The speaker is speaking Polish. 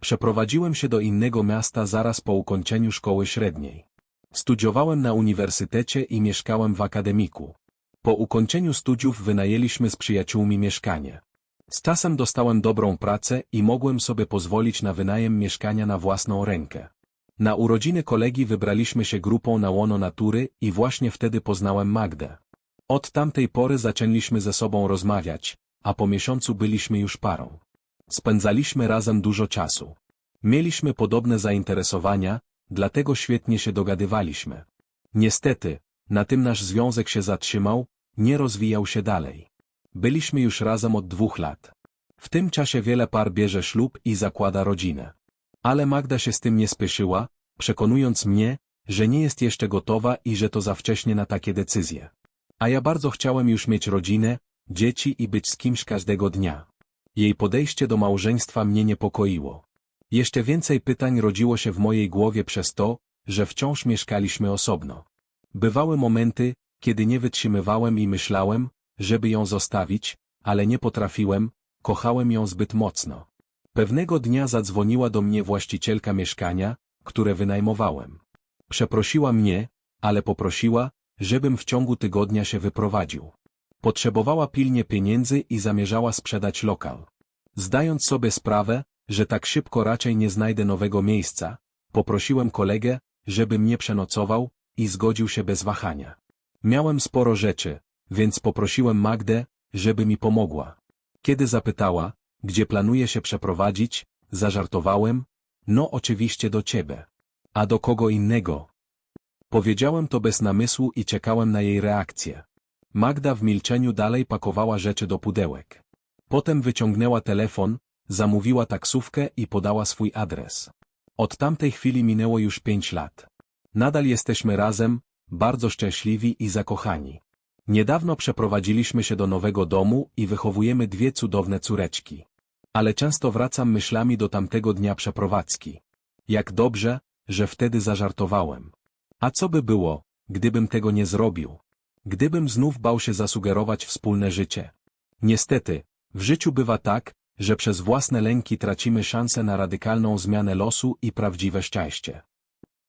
Przeprowadziłem się do innego miasta zaraz po ukończeniu szkoły średniej. Studiowałem na uniwersytecie i mieszkałem w akademiku. Po ukończeniu studiów wynajęliśmy z przyjaciółmi mieszkanie. Z czasem dostałem dobrą pracę i mogłem sobie pozwolić na wynajem mieszkania na własną rękę. Na urodziny kolegi wybraliśmy się grupą na łono natury i właśnie wtedy poznałem Magdę. Od tamtej pory zaczęliśmy ze sobą rozmawiać, a po miesiącu byliśmy już parą. Spędzaliśmy razem dużo czasu. Mieliśmy podobne zainteresowania, dlatego świetnie się dogadywaliśmy. Niestety, na tym nasz związek się zatrzymał, nie rozwijał się dalej. Byliśmy już razem od dwóch lat. W tym czasie wiele par bierze ślub i zakłada rodzinę. Ale Magda się z tym nie spieszyła, przekonując mnie, że nie jest jeszcze gotowa i że to za wcześnie na takie decyzje. A ja bardzo chciałem już mieć rodzinę, dzieci i być z kimś każdego dnia. Jej podejście do małżeństwa mnie niepokoiło. Jeszcze więcej pytań rodziło się w mojej głowie przez to, że wciąż mieszkaliśmy osobno. Bywały momenty, kiedy nie wytrzymywałem i myślałem, żeby ją zostawić, ale nie potrafiłem, kochałem ją zbyt mocno. Pewnego dnia zadzwoniła do mnie właścicielka mieszkania, które wynajmowałem. Przeprosiła mnie, ale poprosiła, żebym w ciągu tygodnia się wyprowadził. Potrzebowała pilnie pieniędzy i zamierzała sprzedać lokal. Zdając sobie sprawę, że tak szybko raczej nie znajdę nowego miejsca, poprosiłem kolegę, żeby mnie przenocował i zgodził się bez wahania. Miałem sporo rzeczy, więc poprosiłem Magdę, żeby mi pomogła. Kiedy zapytała, gdzie planuję się przeprowadzić, zażartowałem, no oczywiście do ciebie. A do kogo innego? Powiedziałem to bez namysłu i czekałem na jej reakcję. Magda w milczeniu dalej pakowała rzeczy do pudełek. Potem wyciągnęła telefon, zamówiła taksówkę i podała swój adres. Od tamtej chwili minęło już pięć lat. Nadal jesteśmy razem, bardzo szczęśliwi i zakochani. Niedawno przeprowadziliśmy się do nowego domu i wychowujemy dwie cudowne córeczki. Ale często wracam myślami do tamtego dnia przeprowadzki. Jak dobrze, że wtedy zażartowałem. A co by było, gdybym tego nie zrobił? Gdybym znów bał się zasugerować wspólne życie. Niestety, w życiu bywa tak, że przez własne lęki tracimy szansę na radykalną zmianę losu i prawdziwe szczęście.